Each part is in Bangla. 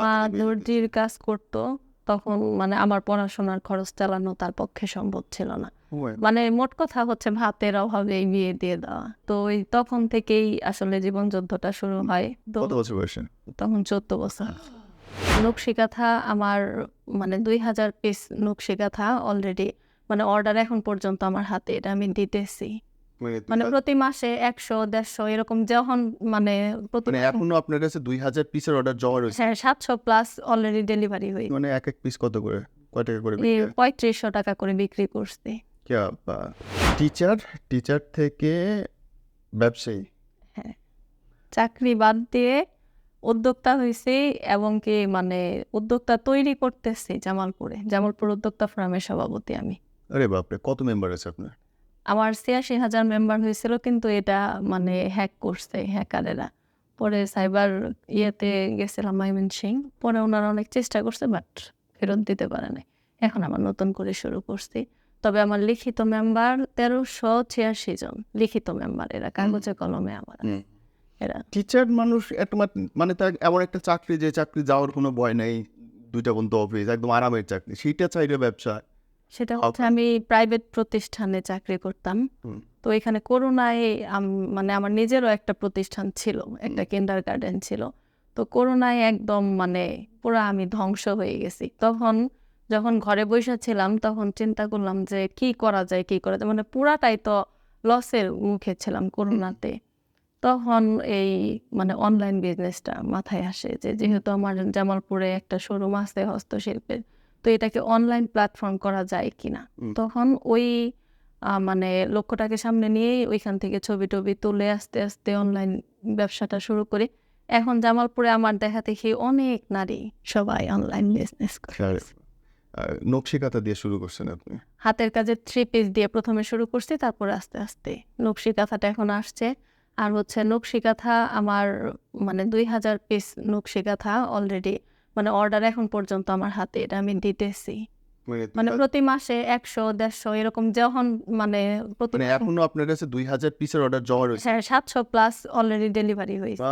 মা। দর্জির কাজ করতো তখন মানে আমার পড়াশোনার খরচ চালানো তার পক্ষে সম্ভব ছিল না। মানে মোট কথা হচ্ছে ভাতের অভাবে বিয়ে দিয়ে দেওয়া। তো ওই তখন থেকেই আসলে জীবন যুদ্ধটা শুরু হয়। কত বছর বয়সে? তখন চোদ্দ বছর। নকশিকাথা আমার মানে দুই হাজার পিস নকশিকাথা অলরেডি মানে অর্ডার এখন পর্যন্ত আমার হাতে এটা আমি দিতেছি। মানে মানে প্রতি মাসে একশো দেড়শো এরকম যখন মানে মানে এখনও আপনার কাছে দুই হাজার পিসের অর্ডার জমা রয়েছে? হ্যাঁ সাতশো প্লাস অলরেডি ডেলিভারি হয়ে মানে এক এক পিস কত করে? কয় টাকা করে পঁয়ত্রিশশো টাকা করে বিক্রি করছি। টিচার টিচার থেকে ব্যবসায়ী? হ্যাঁ। চাকরি বাদ দিয়ে উদ্যোক্তা হয়েছি এবং কি মানে উদ্যোক্তা তৈরি করতেছি জামালপুরে। জামালপুর উদ্যোক্তা ফোরামের সভাপতি আমি। আরে বাপরে কত মেম্বার আছে আপনার? আমার ছিয়াশি হাজার মেম্বার হয়েছিল কিন্তু এটা মানে হ্যাক করছে হ্যাকারেরা পরে সাইবার ইয়েতে গেছিলাম মাইমিন সিং পরে ওনারা অনেক চেষ্টা করছে বাট ফেরত দিতে পারে নাই। এখন আবার নতুন করে শুরু করছি। তবে আমার লিখিত মেম্বার তেরোশো ছিয়াশি জন লিখিত মেম্বার এরা কাগজে কলমে আমার। এরা। টিচার মানুষ একটা মানে তার এমন একটা চাকরি যে চাকরি যাওয়ার কোনো ভয় নেই দুইটা বন্ধু অফিস একদম আরামের চাকরি। সেইটা চাইলে ব্যবসা। সেটা হচ্ছে আমি প্রাইভেট প্রতিষ্ঠানে চাকরি করতাম। তো এখানে করোনায় মানে আমার নিজেরও একটা প্রতিষ্ঠান ছিল একটা কিন্ডার গার্ডেন ছিল। তো করোনায় একদম মানে পুরো আমি ধ্বংস হয়ে গেছি। তখন যখন ঘরে বসে ছিলাম তখন চিন্তা করলাম যে কি করা যায় কি করা যায়? মানে পুরাটাই তো লসের মুখে ছিলাম করোনাতে। তখন এই মানে অনলাইন বিজনেসটা মাথায় আসে যে যেহেতু আমার জামালপুরে একটা শোরুম আছে হস্তশিল্পের তো এটাকে অনলাইন প্ল্যাটফর্ম করা যায় কিনা। তখন ওই মানে লক্ষ্যটাকে সামনে নিয়েই ওইখান থেকে ছবি টবি তুলে আস্তে আস্তে অনলাইন ব্যবসাটা শুরু করি। এখন জামালপুরে আমার দেখা দেখি অনেক নারী সবাই অনলাইন বিজনেস করে। নকশিকাতা দিয়ে শুরু করছেন আপনি? হাতের কাজের থ্রি পিস দিয়ে প্রথমে শুরু করছি তারপরে আস্তে আস্তে নকশি কাঁথাটা এখন আসছে। আর হচ্ছে নকশি কাঁথা আমার মানে দুই হাজার পিস নকশি কাঁথা অলরেডি মানে অর্ডার এখন পর্যন্ত আমার হাতে এটা আমি দিতেছি। মানে, মানে প্রতি মাসে একশো দেড়শো এরকম যখন মানে মানে এখনও আপনার কাছে দুই হাজার পিসের অর্ডার জমা রয়েছে? হ্যাঁ সাতশো প্লাস অলরেডি ডেলিভারি হয়েছে।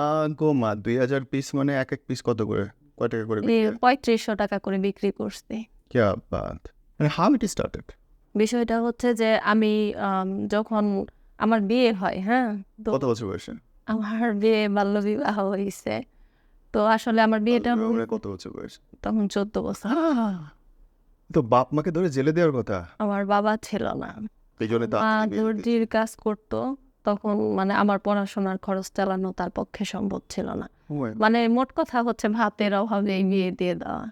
গো মা দুই হাজার পিস মানে এক এক পিস কত করে? কয় টাকা করে পঁয়ত্রিশশো টাকা করে বিক্রি করছি। ক্যা বাত। মানে হাউ ইট স্টার্টেড বিষয়টা হচ্ছে যে আমি যখন আমার বিয়ে হয় হ্যাঁ কত বছর বয়সে? আমার বিয়ে বাল্য বিবাহ হয়েছে। তো আসলে আমার বিয়েটা কত বছর বয়স? তখন চোদ্দ বছর। তো বাপ মাকে ধরে জেলে দেওয়ার কথা? আমার বাবা ছিল না। দর্জির কাজ করতো তখন মানে আমার পড়াশোনার খরচ চালানো তার পক্ষে সম্ভব ছিল না। মানে মোট কথা হচ্ছে ভাতের অভাবে বিয়ে দিয়ে দেওয়া।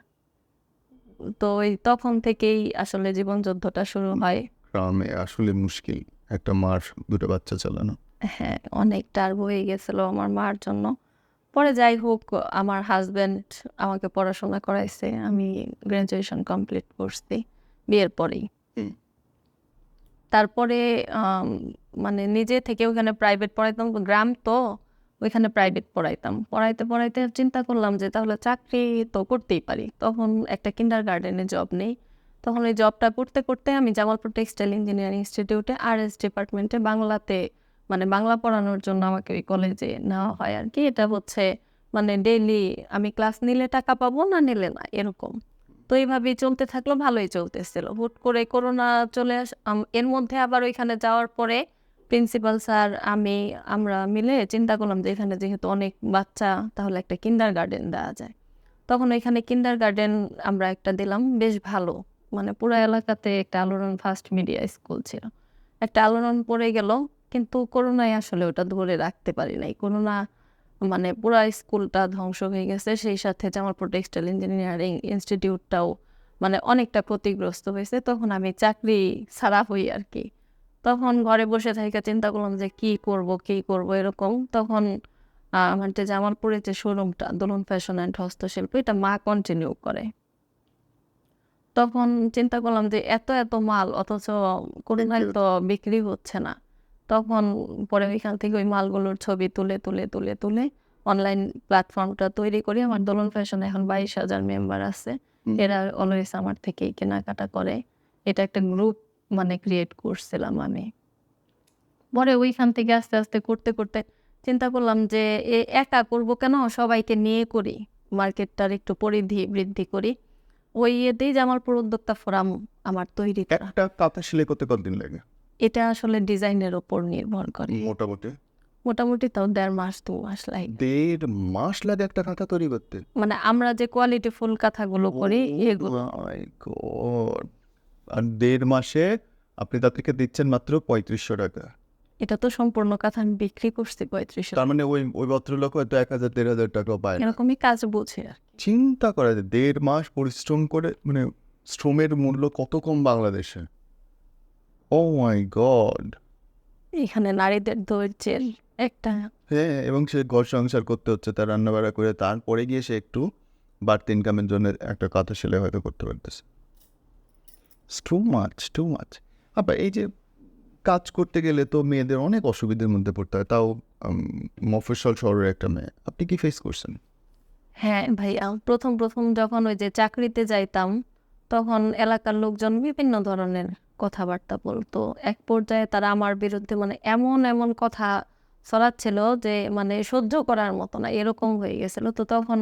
তো ওই তখন থেকেই আসলে জীবন যুদ্ধটা শুরু হয়। গ্রামে আসলে মুশকিল একটা মার দুটো বাচ্চা চালানো। হ্যাঁ অনেক টার্ব হয়ে গেছিল আমার মার জন্য। পরে যাই হোক আমার হাজব্যান্ড আমাকে পড়াশোনা করাইছে আমি গ্র্যাজুয়েশন কমপ্লিট করছি বিয়ের পরেই। তারপরে মানে নিজে থেকে ওখানে প্রাইভেট পড়াইতাম গ্রাম তো ওইখানে প্রাইভেট পড়াইতাম। পড়াইতে পড়াইতে চিন্তা করলাম যে তাহলে চাকরি তো করতেই পারি। তখন একটা কিন্ডার গার্ডেনে জব নেই। তখন ওই জবটা করতে করতে আমি জামালপুর টেক্সটাইল ইঞ্জিনিয়ারিং ইনস্টিটিউটে আর এস ডিপার্টমেন্টে বাংলাতে মানে বাংলা পড়ানোর জন্য আমাকে ওই কলেজে নেওয়া হয় আর কি। এটা হচ্ছে মানে ডেইলি আমি ক্লাস নিলে টাকা পাবো, না নিলে না, এরকম। তো এইভাবেই চলতে থাকল, ভালোই চলতেছিল। হুট করে করোনা চলে আস এর মধ্যে আবার ওইখানে যাওয়ার পরে প্রিন্সিপাল স্যার, আমি, আমরা মিলে চিন্তা করলাম যে এখানে যেহেতু অনেক বাচ্চা, তাহলে একটা কিন্ডার গার্ডেন দেওয়া যায়। তখন এখানে কিন্ডার গার্ডেন আমরা একটা দিলাম, বেশ ভালো। মানে পুরো এলাকাতে একটা আলোড়ন ফার্স্ট মিডিয়া স্কুল ছিল। একটা আলোড়ন পড়ে গেল কিন্তু করোনায় আসলে ওটা ধরে রাখতে পারি নাই। করোনা মানে পুরা স্কুলটা ধ্বংস হয়ে গেছে সেই সাথে জামালপুর টেক্সটাইল ইঞ্জিনিয়ারিং ইনস্টিটিউটটাও মানে অনেকটা ক্ষতিগ্রস্ত হয়েছে তখন আমি চাকরি ছাড়া হই আর কি। তখন ঘরে বসে থেকে চিন্তা করলাম যে কি করব কি করব এরকম। তখন আমার যে জামালপুরে যে শোরুমটা দোলন ফ্যাশন অ্যান্ড হস্তশিল্প এটা মা কন্টিনিউ করে। তখন চিন্তা করলাম যে এত এত মাল অথচ করোনায় তো বিক্রি হচ্ছে না। তখন পরে ওইখান থেকে ওই মালগুলোর ছবি তুলে তুলে তুলে তুলে অনলাইন প্ল্যাটফর্মটা তৈরি করি। আমার দোলন ফ্যাশন এখন বাইশ হাজার মেম্বার আছে। এরা অলওয়েজ আমার থেকেই কেনাকাটা করে। এটা একটা গ্রুপ মানে ক্রিয়েট করছিলাম আমি। পরে ওইখান থেকে আস্তে আস্তে করতে করতে চিন্তা করলাম যে এ একা করব কেন? সবাইকে নিয়ে করি। মার্কেটটার একটু পরিধি বৃদ্ধি করি। ওই ইয়েতেই জামালপুর উদ্যোক্তা ফোরাম আমার তৈরি একটা কাঁথা সেলাই করতে কতদিন লাগে? এটা আসলে ডিজাইনের ওপর নির্ভর করে। মোটামুটি। মোটামুটি তাও দেড় মাস দু মাস লাগে। দেড় মাস লাগে একটা কাঁথা তৈরি করতে? মানে আমরা যে কোয়ালিটি ফুল কাঁথাগুলো করি এগুলো। মাই গড আর দেড় মাসে আপনি তাদেরকে দিচ্ছেন মাত্র পঁয়ত্রিশশো টাকা। এটা তো সম্পূর্ণ কাঁথা আমি বিক্রি করছি পঁয়ত্রিশশো। তার মানে ওই ওই ভদ্রলোক হয়তো এক হাজার দেড় হাজার টাকা পায় এরকমই কাজ বুঝে আর চিন্তা করা যায় দেড় মাস পরিশ্রম করে মানে শ্রমের মূল্য কত কম বাংলাদেশে? ও মাই গড এখানে নারীদের ধৈর্যের একটা হ্যাঁ এবং সে ঘর সংসার করতে হচ্ছে তার রান্নাবাড়া করে তারপরে গিয়ে সে একটু বাড়তি ইনকামের জন্য একটা কাঁথা সেলাই হয়তো করতে পারতেছে। টু মাচ টু মাচ আবার এই যে কাজ করতে গেলে তো মেয়েদের অনেক অসুবিধার মধ্যে পড়তে হয় তাও মফস্বল শহরের একটা মেয়ে আপনি কি ফেস করছেন? হ্যাঁ ভাই প্রথম প্রথম যখন ওই যে চাকরিতে যাইতাম তখন এলাকার লোকজন বিভিন্ন ধরনের কথাবার্তা বলতো। এক পর্যায়ে তারা আমার বিরুদ্ধে মানে এমন এমন কথা ছড়াচ্ছিল যে মানে সহ্য করার মতো না, এরকম হয়ে গেছিল। তো তখন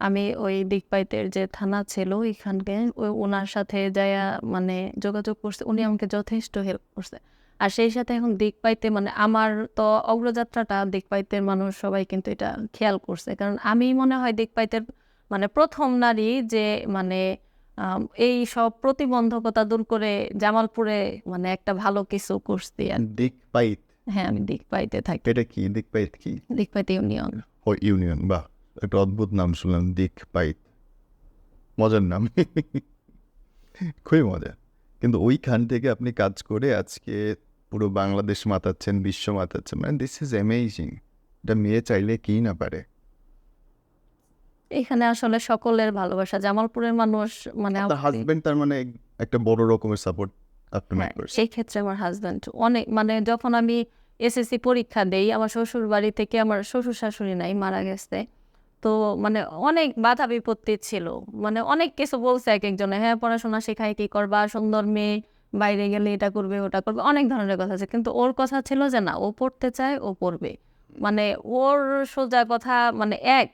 আমি ওই দিকপাইতের যে থানা ছিল এখানকে ওই ওনার সাথে যাইয়া মানে যোগাযোগ করছে। উনি আমাকে যথেষ্ট হেল্প করছে। আর সেই সাথে এখন দিক পাইতে মানে আমার তো অগ্রযাত্রাটা দিক পাইতের মানুষ সবাই কিন্তু এটা খেয়াল করছে। কারণ আমি মনে হয় দিক পাইতের মানে প্রথম নারী যে মানে এই সব প্রতিবন্ধকতা দূর করে জামালপুরে মানে একটা ভালো কিছু করছি আর দিক পাইত? হ্যাঁ আমি দিক পাইতে থাকি। এটা কি? দিক পাইত কি? দিক পাইতে ইউনিয়ন। ও ইউনিয়ন বাহ। একটা অদ্ভুত নাম শুনলাম দিক পাইত। মজার নাম। খুবই মজা কিন্তু ওইখান থেকে আপনি কাজ করে আজকে পুরো বাংলাদেশ মাতাচ্ছেন বিশ্ব মাতাচ্ছেন মানে দিস ইজ অ্যামেজিং এটা মেয়ে চাইলে কি না পারে? এখানে আসলে সকলের ভালোবাসা জামালপুরের মানুষ মানে হাজবেন্ড তার মানে একটা বড় রকমের সাপোর্ট সেই ক্ষেত্রে আমার হাজব্যান্ড অনেক মানে যখন আমি এসএসসি পরীক্ষা দেই আমার শ্বশুর বাড়ি থেকে আমার শ্বশুর শাশুড়ি নাই মারা গেছে। তো মানে অনেক বাধা বিপত্তি ছিল। মানে অনেক কিছু বলছে এক একজনে হ্যাঁ পড়াশোনা শেখায় কি করবা? সুন্দর মেয়ে বাইরে গেলে এটা করবে ওটা করবে। অনেক ধরনের কথা আছে। কিন্তু ওর কথা ছিল যে না ও পড়তে চায় ও পড়বে। মানে ওর সোজা কথা মানে এক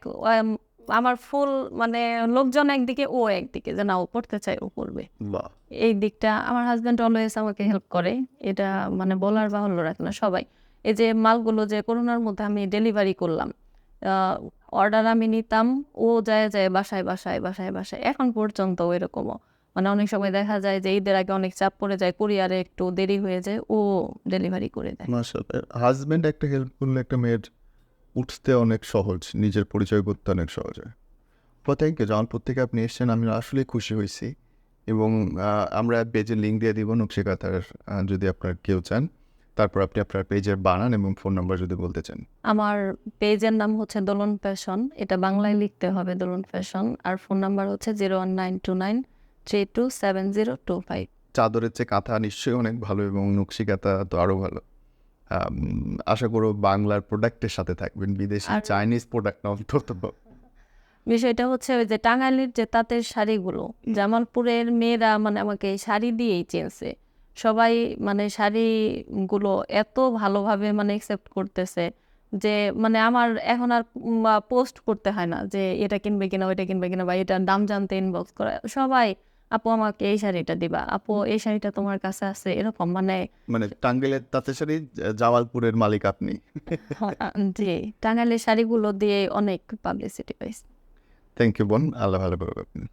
আমার ফুল মানে লোকজন একদিকে ও একদিকে যে না ও পড়তে চায় ও পড়বে। বাহ। এই দিকটা আমার হাজব্যান্ড অলওয়েজ আমাকে হেল্প করে। এটা মানে বলার বাহুল্য রাখে না সবাই। এই যে মালগুলো যে করোনার মধ্যে আমি ডেলিভারি করলাম অর্ডার আমি নিতাম ও যায় যায় বাসায় বাসায় বাসায় বাসায়। এখন পর্যন্ত এরকমও মানে অনেক সময় দেখা যায় যে ঈদের আগে অনেক চাপ পড়ে যায় কুরিয়ারে একটু দেরি হয়ে যায় ও ডেলিভারি করে দেয়। হাজবেন্ড একটা হেল্প করলে একটা মেয়ের উঠতে অনেক সহজ নিজের পরিচয় করতে অনেক সহজ হয়। ইউ জামালপুর থেকে আপনি এসেছেন আমি আসলে খুশি হয়েছি। এবং আমরা পেজের লিঙ্ক দিয়ে দিব নকশিকাতার যদি আপনার কেউ চান। তারপর আপনি আপনার পেজের বানান এবং ফোন নাম্বার যদি বলতে চান। আমার পেজের নাম হচ্ছে দোলন ফ্যাশন। এটা বাংলায় লিখতে হবে দোলন ফ্যাশন। আর ফোন নাম্বার হচ্ছে zero one nine two nine three two seven zero two five চাদরের চেয়ে কাঁথা নিশ্চয়ই অনেক ভালো এবং নকশিকাতা তো আরও ভালো। আশা করো বাংলার প্রোডাক্টের সাথে থাকবেন বিদেশি চাইনিজ প্রোডাক্ট না অন্তত। বিষয়টা হচ্ছে ওই যে টাঙ্গাইলের যে তাঁতের শাড়িগুলো জামালপুরের মেয়েরা মানে আমাকে শাড়ি দিয়েই চেনছে। সবাই মানে শাড়িগুলো এত ভালোভাবে মানে অ্যাকসেপ্ট করতেছে যে মানে আমার এখন আর পোস্ট করতে হয় না যে এটা কিনবে কিনা ওইটা কিনবে কিনা বা এটার দাম জানতে ইনবক্স করা। সবাই আপু আমাকে এই শাড়িটা দিবা। আপু এই শাড়িটা তোমার কাছে আছে এরকম মানে মানে টাঙ্গেলের তাঁতের শাড়ি জামালপুরের মালিক আপনি। জি। টাঙ্গাইলের শাড়িগুলো দিয়ে অনেক পাবলিসিটি পাইছি। থ্যাংক ইউ বোন। আল্লাহ ভালো করবে আপনি।